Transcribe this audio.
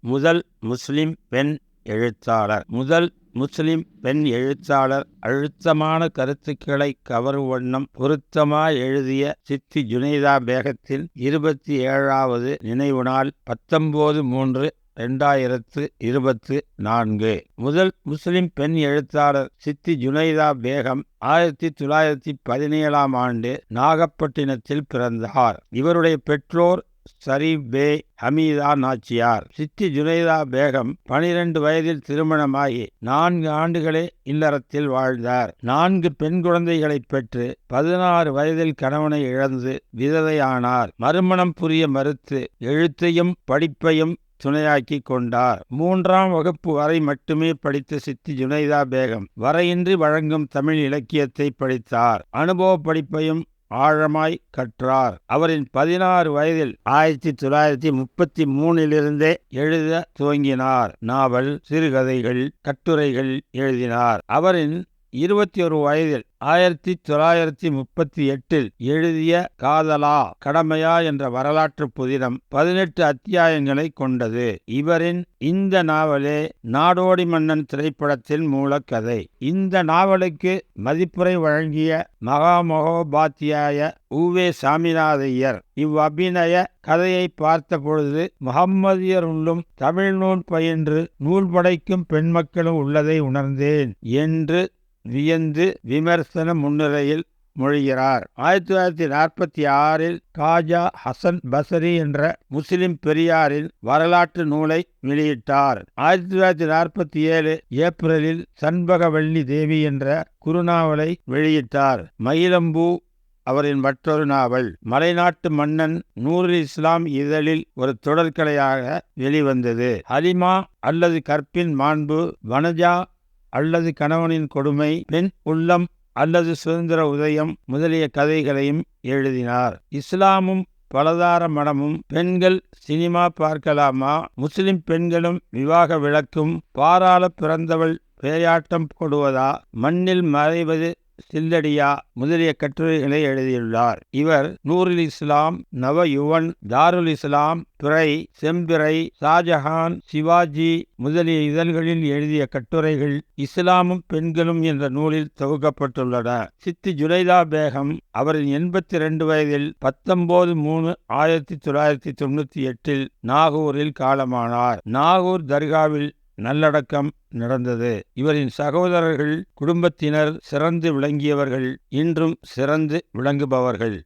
முதல் முஸ்லிம் பெண் எழுத்தாளர். முதல் முஸ்லிம் பெண் எழுத்தாளர் அழுத்தமான கருத்துக்களை கவரும் வண்ணம் பொருத்தமாய் எழுதிய சித்தி ஜுனைதா பேகத்தின் இருபத்தி ஏழாவது நினைவு நாள் பத்தொன்பது மூன்று ரெண்டாயிரத்து இருபத்து நான்கு. முதல் முஸ்லிம் பெண் எழுத்தாளர் சித்தி ஜுனைதா பேகம் ஆயிரத்தி தொள்ளாயிரத்தி பதினேழாம் ஆண்டு நாகப்பட்டினத்தில் பிறந்தார். இவருடைய பெற்றோர் சரீப் பே ஹமீதா நாச்சியார். சித்தி ஜுனைதா பேகம் பனிரெண்டு வயதில் திருமணமாகி நான்கு ஆண்டுகளே இல்லறத்தில் வாழ்ந்தார். நான்கு பெண் குழந்தைகளை பெற்று பதினாறு வயதில் கணவனை இழந்து விதவையானார். மறுமணம் புரிய மறுத்து எழுத்தையும் படிப்பையும் துணையாக்கி கொண்டார். மூன்றாம் வகுப்பு வரை மட்டுமே படித்த சித்தி ஜுனைதா பேகம் வரையின்றி வழங்கும் தமிழ் இலக்கியத்தை படித்தார். அனுபவ படிப்பையும் ஆழமாய் கற்றார். அவரின் பதினாறு வயதில் ஆயிரத்தி தொள்ளாயிரத்தி முப்பத்தி மூணிலிருந்தே எழுத துவங்கினார். நாவல் சிறுகதைகள் கட்டுரைகள் எழுதினார். அவரின் இருபத்தி ஒரு வயதில் ஆயிரத்தி தொள்ளாயிரத்தி முப்பத்தி எட்டில் எழுதிய காதலா கடமையா என்ற வரலாற்று புதினம் பதினெட்டு அத்தியாயங்களை கொண்டது. இவரின் இந்த நாவலே நாடோடி மன்னன் திரைப்படத்தின் மூலக்கதை. இந்த நாவலுக்கு மதிப்புரை வழங்கிய மகாமகோபாத்தியாய உவே சாமிநாதையர் இவ்வபிநய கதையை பார்த்த பொழுது முகம்மதியருள்ளும் தமிழ் நூல் பயின்று நூல் படைக்கும் பெண் மக்களும் உள்ளதை உணர்ந்தேன் என்று வியந்து விமர்சன முன்னுரையில் மொழிகிறார். ஆயிரத்தி தொள்ளாயிரத்தி நாற்பத்தி ஆறில் காஜா ஹசன் பசரி என்ற முஸ்லிம் பெரியாரின் வரலாற்று நூலை வெளியிட்டார். ஆயிரத்தி தொள்ளாயிரத்தி நாற்பத்தி ஏழு ஏப்ரலில் சண்பகவள்ளி தேவி என்ற குறுநாவலை வெளியிட்டார். மயிலம்பூ அவரின் மற்றொரு நாவல் மலைநாட்டு மன்னன் நூறு இஸ்லாம் இதழில் ஒரு தொடர்கலையாக வெளிவந்தது. ஹலிமா அல்லது கற்பின் மாண்பு வனஜா அல்லது கணவனின் கொடுமை பெண் உள்ளம் அல்லது சுதந்திர உதயம் முதலிய கதைகளையும் எழுதினார். இஸ்லாமும் பலதார மடமும் பெண்கள் சினிமா பார்க்கலாமா? முஸ்லிம் பெண்களும் விவாக விளக்கும் பாராள பிறந்தவள் பேயாட்டம் போடுவதா? மண்ணில் மறைவது சில்லடியா முதலிய கட்டுரைகளை எழுதியுள்ளார். இவர் நூருல் இஸ்லாம் நவ யுவன் தாருல் இஸ்லாம் துறை செம்பிறை ஷாஜஹான் சிவாஜி முதலிய இதழ்களில் எழுதிய கட்டுரைகள் இஸ்லாமும் பெண்களும் என்ற நூலில் தொகுக்கப்பட்டுள்ளன. சித்தி ஜுனைதா பேகம் அவரின் எண்பத்தி ரெண்டு வயதில் பத்தொன்பது மூணு ஆயிரத்தி தொள்ளாயிரத்தி தொண்ணூத்தி எட்டில் நாகூரில் காலமானார். நாகூர் தர்காவில் நல்லடக்கம் நடந்தது. இவரின் சகோதரர்கள் குடும்பத்தினர் சிறந்து விளங்கியவர்கள் இன்றும் சிறந்து விளங்குபவர்கள்.